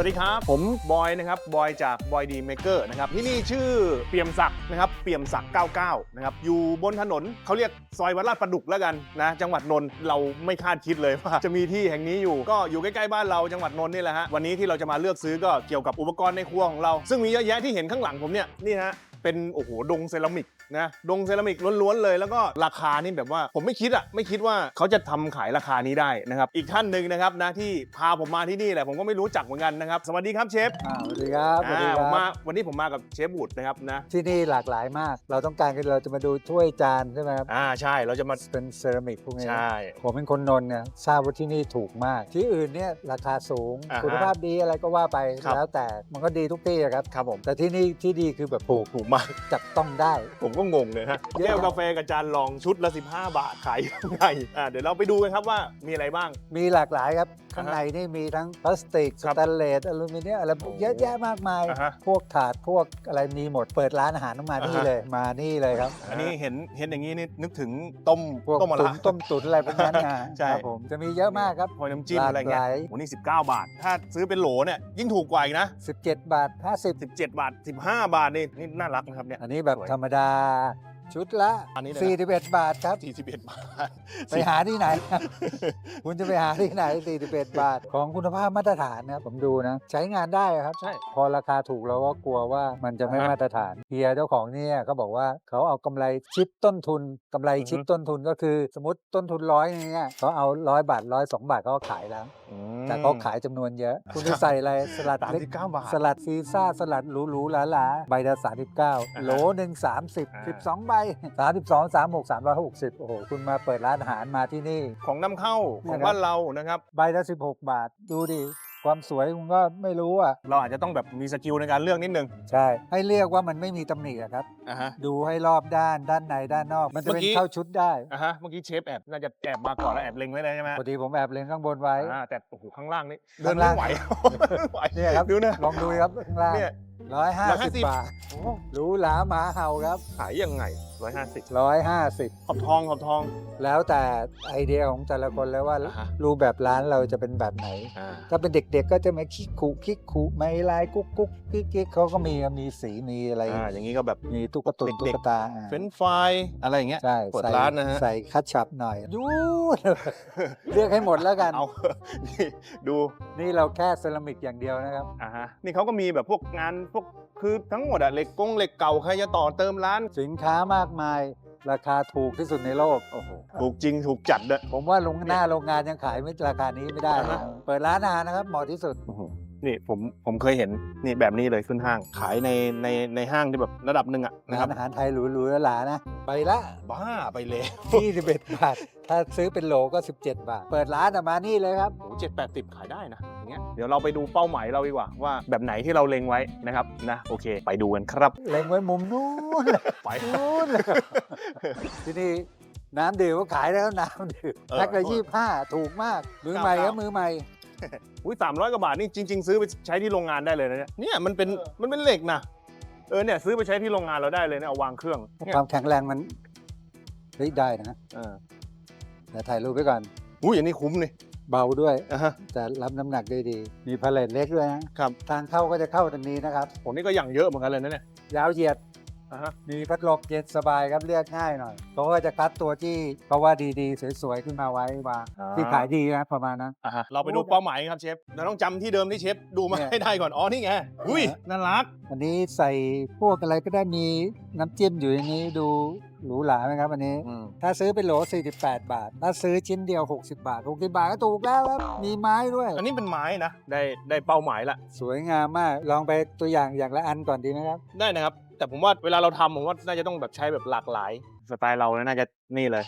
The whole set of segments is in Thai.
วัสดีครับ ผมบอยนะครับบอยจากบอยดีเมเกอร์นะครับที่นี่ชื่อเปี่ยมศักดิ์นะครับเปี่ยมศักดิ์99นะครับอยู่บนถนนเขาเรียกซอยวัดลาดประดุกแล้วกันนะจังหวัดนนท์เราไม่คาดคิดเลยว่าจะมีที่แห่งนี้อยู่ ก็อยู่ใกล้ๆบ้านเราจังหวัดนนท์นี่แหละฮะวันนี้ที่เราจะมาเลือกซื้อก็เกี่ยวกับอุปกรณ์ในครัวของเรา ซึ่งมีเยอะแยะที่เห็นข้างหลังผมเนี่ยนี่ฮะเป็นโอ้โหดงเซรามิก นะดงเซรามิกล้วนๆเลย แล้วก็ราคานี่แบบว่าผมไม่คิดอะไม่คิดว่าเขาจะทำขายราคานี้ได้นะครับอีกท่านหนึ่งนะครับนะที่พาผมมาที่นี่แหละผมก็ไม่รู้จักเหมือนกันนะครับสวัสดีครับเชฟอ่าสวัสดีครับสวัสดีอ่าคผรัมบมาวันนี้ผมมากับเชฟบุตรนะครับนะที่นี่หลากหลายมาก เราต้องการกันเราจะมาดูถ้วยจานใช่ไหมครับอ่าใช่เราจะมาเป็นเซรามิกพวกนี้ใช่ ผมเป็นคนนนท์เนี่ยทราบว่าที่นี่ถูกมาก ที่อื่นเนี่ยราคาสูง อ่าฮะคุณภาพดีอะไรก็ว่าไปครับ แล้วแต่มันก็ดีทุกที่อะครับ ครับผมแต่ที่นี่ที่ดีคือแบบถูก ถูกมาก จับต้องได้ ผมก็งงเลยฮะเยอะ แก้วกาแฟกับจานรองชุดละ 15 บาทขายยังไงอ่าเดี๋ยวเราไปดูกันครับว่ามีอะไรบ้าง มีหลากหลายครับอ่าฮะข้างในนี่มีทั้งพลาสติกคสรับแตนเลสอลูมิเนียมอะไรโอ้โหเยอะแยะมากมาย อ่าฮะ พวกถาดพวกอะไรมีหมดเปิดร้านอาหารต้องมานี่อ่าฮะเลยมานี่เลยครับ อันนี้เห็นเห็นอย่างนี้นี่นึกถึงต้มพวกต้มมะตุ๋ระนต้มตุ๋นอะไรพวกนั้นนะใช่ ครับผมจะมีเยอะมากครับพอยน้ำจิ้มอะไรเงี้ยหลากหลายโอ้นี่19 บาท ถ้าซื้อเป็นโหลเนี่ยยิ่งถูกกว่าอีกนะ 17 บาท50 17 บาท 15 บาทนี่นี่น่ารักนะครับเนี่ยอันนี้แบบสวย ธรรมดา ชุดละอันนี้เลยนะ 41 บาทครับ 41 บาท ไปหาที่ไหนคุณจะไปหาที่ไหน 41 บาท ของคุณภาพมาตรฐานนะครับผมดูนะ ใช้งานได้ครับ ใช่ พอราคาถูกเราก็กลัวว่ามันจะไม่อ่าฮะมาตรฐานเฮียเจ้าของเนี่ยเขาบอกว่าเขาเอากำไรชิปต้นทุนกำไรชิปอือฮึ ต้นทุนก็คือ สมมติต้นทุนร้อยเนี่ยเขาเอาร้อยบาทร้อยสองบาทเขาก็ขายแล้วแต่เขาขายจำนวนเยอะ คุณจะใส่อะไรสลัดสามเล็กสิบเก้าบาทสลัดซีซ่าสลัดหรูหรูหลาหลาใบละสามสิบเก้าอ่าฮะโหลหนึ่งสามสิบอ่า สิบสองใบสามสิบสองสามหกสามร้อยหกสิบโอ้โห คุณมาเปิดร้านอาหารมาที่นี่ ของนำเข้าของบ้านเรานะครับ ใบละสิบหกบาท ดูดิ ความสวยคุณก็ไม่รู้อะ เราอาจจะต้องแบบมีสกิลในการเลือกนิดนึง ใช่ ให้เรียกว่ามันไม่มีตำหนิอะครับ อะฮะ ดูให้รอบด้านด้านในด้านนอก มันจะเมื่เป็อนกี้ เข้าชุดได้อะฮะ เมื่อกี้เชฟแอบน่าจะแอบมาก่อนแล้วแอบเล็งไว้เลยใช่ไหมพอดีผมแอบเล็งข้างบนไว้ อ่าแต่โอ้โหข้างล่างนี่เดิข้านงล่างไม่ไหว ไม่ไหวเนี่ยครับดูนะลองดูครับข้างล่างเนี่ย ร้อยห้าสิบ150 บาทหรูหราหมาเห่าครับขายยังไงร้อยห้าสิบร้อยห้าสิบขอบทองขอบทองแล้วแต่ไอเดียของแต่ละคนแล้วว่าอ่าฮะรูปแบบร้านเราจะเป็นแบบไหน อ่าถ้าเป็นเด็กๆก็จะมาคิกคุคิกคุไม่ลายกุ๊กกุ๊กกิ๊กกิ๊กเขาก็มีมีสีมีอะไร อ่าอย่างนี้ก็แบบมีตุ๊กตุนเด็กๆตุ๊กตาอ่าเฟรนช์ฟรายอะไรอย่างเงี้ย ใช่เปิดใส่ร้านนะฮะ ใส่คัตชับหน่อยยูดเรียกให้หมดแล้วกัน เอา นี่ดูนี่เราแค่เซรามิกอย่างเดียวนะครับ อ่าฮะนี่เขาก็มีแบบพวกงานพวกคือทั้งหมดอะเหล็กกงเหล็กเก่าใครจะต่อเติมร้าน สินค้ามากมาย ราคาถูกที่สุดในโลก โอ้โห ถูกจริงถูกจัดด้วยผมว่าโรงหน้าโรงงานยังขายไม่ราคานี้ไม่ได้อ่าฮะ เปิดร้านอาหารนะครับเหมาะที่สุด นี่ผมผมเคยเห็นนี่แบบนี้เลยขึ้นห้าง ขายในในในห้างที่แบบระดับหนึ่งอะนะคร้ารับนอาหารไทยหรูๆหลาๆนะ ไปละ บ้าไปเลย21 บาท ถ้าซื้อเป็นโหลก็ 17 บาท เปิดร้านอะมานี่เลยครับ โอ้เจ็ดแปดสิบขายได้นะอย่างเงี้ยเดี๋ยวเราไปดูเป้าหมายเราดีกว่าว่าแบบไหนที่เราเล็งไว้นะครับนะโอเค ไปดูกันครับเล็งไว้มุมนู้นเลยไป นู้นเลยที่นี่น้ำดื่มก็ขายแล้วน้ำดื่มเออแพ็คละยี่ห้าถูกมาก มือใหม่เก้าครับเก้า มือใหม่ อุ้ยสามร้อยกว่าบาทนี่จริง ๆ ซื้อไปใช้ที่โรงงานได้เลยนะเนี่ยเนี่ยมันเป็นมันเป็นเหล็กนะเออเนี่ยซื้อไปใช้ที่โรงงานเราได้เลยนะเอาวางเครื่องเนี่ยความแข็งแรงมันเฮ้ยได้นะเออเดี๋ยวถ่ายรูปไว้ก่อน อุ้ยอันนี้คุ้มเลยเบาด้วย อะฮะ แต่รับน้ำหนักได้ดี มีพาเลทเล็กด้วยนะครับ ทางเข้าก็จะเข้าตรงนี้นะครับ ผมนี่ก็อย่างเยอะเหมือนกันเลยนะเนี่ยยาวเหยียด อะฮะ มีพัดลมเย็นสบายครับเลือกง่ายหน่อยเขาก็จะคัดตัวที่เพราะว่าดีๆ สวยๆ ขึ้นมาไว้วางที่ขายดีนะประมาณนั้น อะฮะเราไปดูเป้าหมายครับเชฟเราต้องจำที่เดิมที่เชฟดูมาเนี่ย ให้ได้ก่อน อ๋อ นี่ไง อุ้ย น่ารัก อันนี้ใส่พวกอะไรก็ได้มีน้ำจิ้มอยู่ในนี้ดูหรูหราไหมครับอันนี้อืมถ้าซื้อเป็นโหล 48 บาท ถ้าซื้อชิ้นเดียว 60 บาท 60 บาทก็ถูกแล้วครับมีไม้ด้วย อันนี้เป็นไม้นะ ได้ได้เป้าหมายละ สวยงามมาก ลองไปตัวอย่างอย่างละอันก่อนดีไหมครับ ได้นะครับ แต่ผมว่าเวลาเราทำผมว่าน่าจะต้องแบบใช้แบบหลากหลายสไตล์เราน่าจะนี่เลย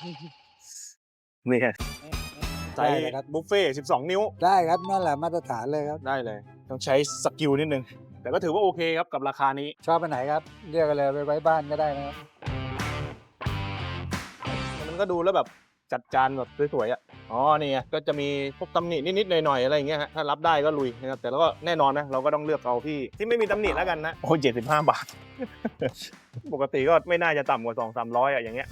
นี่ไงใส่ได้เลยครับ บุฟเฟ่ต์12 นิ้ว ได้ครับนั่นแหละมาตรฐานเลยครับ ได้เลย ต้องใช้สกิลนิดนึง แต่ก็ถือว่าโอเคครับกับราคานี้ ชอบไปไหนครับ เรียกกันเลยไปไว้บ้านก็ได้นะครับมันก็ดูแล้วแบบ จัดจานแบบสวยๆอะอ๋อนี่ไงก็จะมีพวกตำหนินิดๆหน่อยๆอะไรอย่างเงี้ยฮะถ้ารับได้ก็ลุยนะครับแต่แล้วก็แน่นอนนะเราก็ต้องเลือกเอาที่ที่ไม่มีตำหนิแล้วกันนะโอ้ยเจ็ดสิบห้าบาท ปกติก็ไม่น่าจะต่ำกว่าสองสามร้อยอะอย่างเงี้ย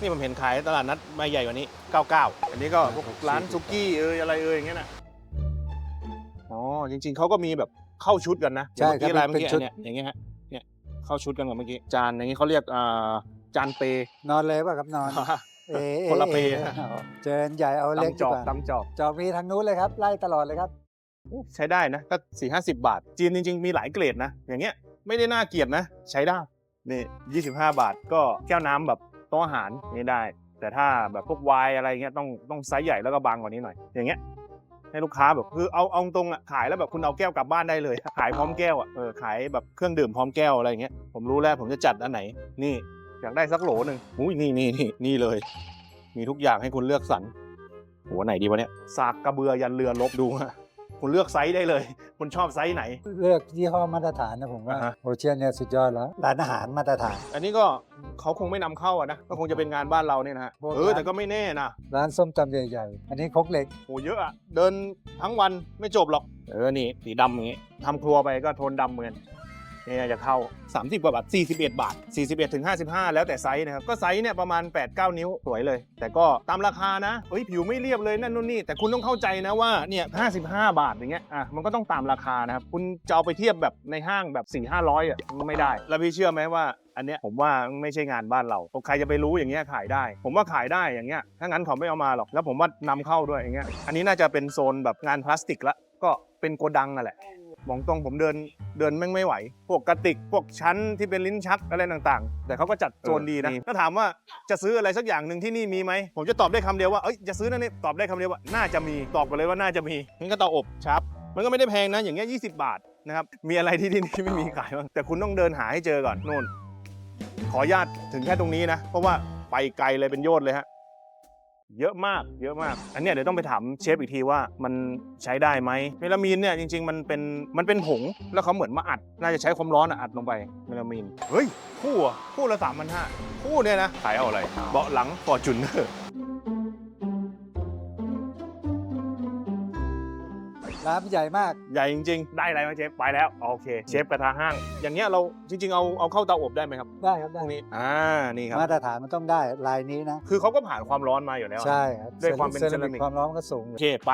นี่ผมเห็นขายตลาดนัดไม่ใหญ่กว่านี้ 99 อันนี้ก็พวกร้านซุกี้เอยอะไรเอยอย่างเงี้ยนะอ๋อจริงๆเขาก็มีแบบ เข้าชุดกันนะใช่อย่างเมื่อกี้ครับร้านเมื่อกี้เป็นชุด เนี่ยอย่างเงี้ยฮะเนี่ยเข้าชุดกันกับเมื่อกี้จานอย่างงี้เขาเรียกอ่าจานเป นอนเลยป่ะครับนอนเอ๊คนละเปเจนใหญ่เอาเล็กตำจอกดีว่าตำจอกจอกมีทางนู้นเลยครับไล่ตลอดเลยครับ ใช้ได้นะก็สี่ห้าสิบาท จีนจริง ๆ มีหลายเกรดนะ อย่างเงี้ยไม่ได้น่าเกลียดนะ ใช้ได้นี่ยี่สิบห้าบาทก็แก้วน้ำแบบโต๊ะอาหารนี่ได้ แต่ถ้าแบบพวกไวน์อะไรเงี้ยต้องต้องไซส์ใหญ่แล้วก็บางกว่านี้หน่อย อย่างเงี้ย ให้ลูกค้าแบบคือเอาเอาตรงอะขายแล้วแบบคุณเอาแก้วกลับบ้านได้เลย ขายพร้อมแก้วอะเออขายแบบเครื่องดื่มพร้อมแก้วอะไรอย่างเงี้ยผมรู้แล้วผมจะจัดอันไหน นี่อยากได้สักโหลหนึ่งอุ้ยนี่นี่นี่นี่เลย มีทุกอย่างให้คุณเลือกสรรหัวไหนดีวะเนี่ยสากกระเบือยันเรือลบดูฮะ คุณเลือกไซส์ได้เลย คุณชอบไซส์ไหน เลือกยี่ห้อมาตรฐานนะผมว่าอ่าฮะ โอเชียนเนี่ยสุดยอดแล้ว ร้านอาหารมาตรฐาน อันนี้ก็เขาคงไม่นำเข้าอะนะ ก็คงจะเป็นงานบ้านเราเนี่ยนะฮะพวกเออร้านแต่ก็ไม่แน่นะร้านส้มตำใหญ่ๆ อันนี้ครกเหล็ก โหเยอะอะเดินทั้งวันไม่จบหรอก เออนี่สีดำอย่างงี้ทำครัวไปก็โทนดำเหมือนกัน นี่จะเข้า 30 กว่าบาท 41 บาท 41ถึง55 แล้วแต่ไซส์นะครับ ก็ไซส์เนี่ยประมาณ 8-9 นิ้วสวยเลย แต่ก็ตามราคานะเฮ้ยผิวไม่เรียบเลยนั่นนู่นนี่แต่คุณต้องเข้าใจนะว่าเนี่ย55 บาทอย่างเงี้ยอะมันก็ต้องตามราคานะครับคุณจะเอาไปเทียบแบบในห้างแบบ 4 500อะไม่ได้ แล้วพี่เชื่อไหมว่าอันเนี้ยผมว่าไม่ใช่งานบ้านเราใครจะไปรู้อย่างเงี้ยขายได้ ผมว่าขายได้อย่างเงี้ยถ้างั้นเขาไม่เอามาหรอกแล้วผมว่านำเข้าด้วยอย่างเงี้ยอันนี้น่าจะเป็นโซนแบบงานพลาสติกละก็เป็นโกดังนั่นแหละ มองตรงผมเดินเดินแม่งไม่ไหว พวกกระติก พวกชั้นที่เป็นลิ้นชักอะไรต่างๆ แต่เขาก็จัดโซนดีนะ ถ้าถามว่าจะซื้ออะไรสักอย่างหนึ่งที่นี่มีไหม ผมจะตอบได้คำเดียวว่า เอ้ย จะซื้อนั่นนี่ ตอบได้คำเดียวว่า น่าจะมี ตอบกันเลยว่าน่าจะมีงั้นก็เตาอบชับ มันก็ไม่ได้แพงนะ อย่างเงี้ย20บาทนะครับ มีอะไรที่ที่นี่ไม่มีขายบ้าง แต่คุณต้องเดินหาให้เจอก่อนนู่น ขออนุญาตถึงแค่ตรงนี้นะ เพราะว่าไปไกลเลยเป็นโยชน์เลยฮะ เยอะมาก เยอะมาก อันเนี้ยเดี๋ยวต้องไปถามเชฟอีกทีว่ามันใช้ได้ไหมเมลามีนเนี่ยจริง ๆ มันเป็นมันเป็นผงแล้วเขาเหมือนมาอัด น่าจะใช้ความร้อนอะอัดลงไปเมลามีน เฮ้ย คู่อะคู่ละสามพันห้าคู่เนี่ยนะ ขายเอาอะไร เบาะหลังฟอร์จูเนอร์ ร้านใหญ่มาก ใหญ่จริง ๆ ได้อะไรมาเชฟไปแล้วโอเค เชฟกระทะห้าง อย่างเงี้ยเราจริง ๆ เอาเอาเข้าเตาอบได้ไหมครับได้ครับตได้รงนี้อ่านี่ครับ มาตรฐานมันต้องได้ลายนี้นะ คือเขาก็ผ่านความร้อนมาอยู่แล้วอะใช่ครับด้วยความเป็นซราเซรามิก ความร้อนก็สูงอโอยู่เคไป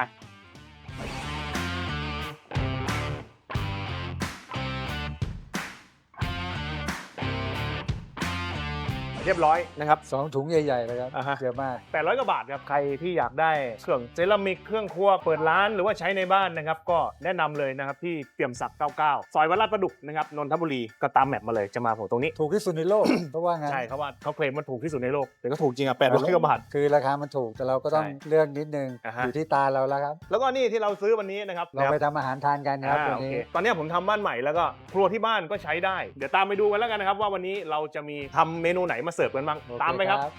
เรียบร้อยนะครับสองถุงใหญ่ๆเลยครับอ่าฮะ เยอะมาก800กว่าบาทครับใครที่อยากได้เครื่องเซรามิกเครื่องครัวเปิดร้านหรือว่าใช้ในบ้านนะครับ ก็แนะนำเลยนะครับที่เปี่ยมศักดิ์99 ซอยวัดลาดประดุกนะครับนนทบุรีก็ตามแมปมาเลยจะมาผมตรงนี้ ถูกที่สุดในโลก เพราะว่างั้นใช่เขาว่าเขาเคลมว่าถูกที่สุดในโลกแต่ก็ถูกจริงอะ800กว่าบาท คือราคามันถูกแต่เราก็ต้องใช่เลือกนิดนึง อ่าฮะ อยู่ที่ตาเราแล้วครับ แล้วก็นี่ที่เราซื้อวันนี้นะครับเราไปทำอาหารทานกันครับอ่าวันโอนี้เคตอนนี้ผมทำบ้านใหม่แล้วก็ครัวที่บ้านก็ใช้ได้ เดี๋ยวตามไปดูกันแล้วกันนะครับว่าวันนี้เราจะมีทำเมนูไหนมาเสิร์ฟกันบ้างโอเคตามไปครับครับ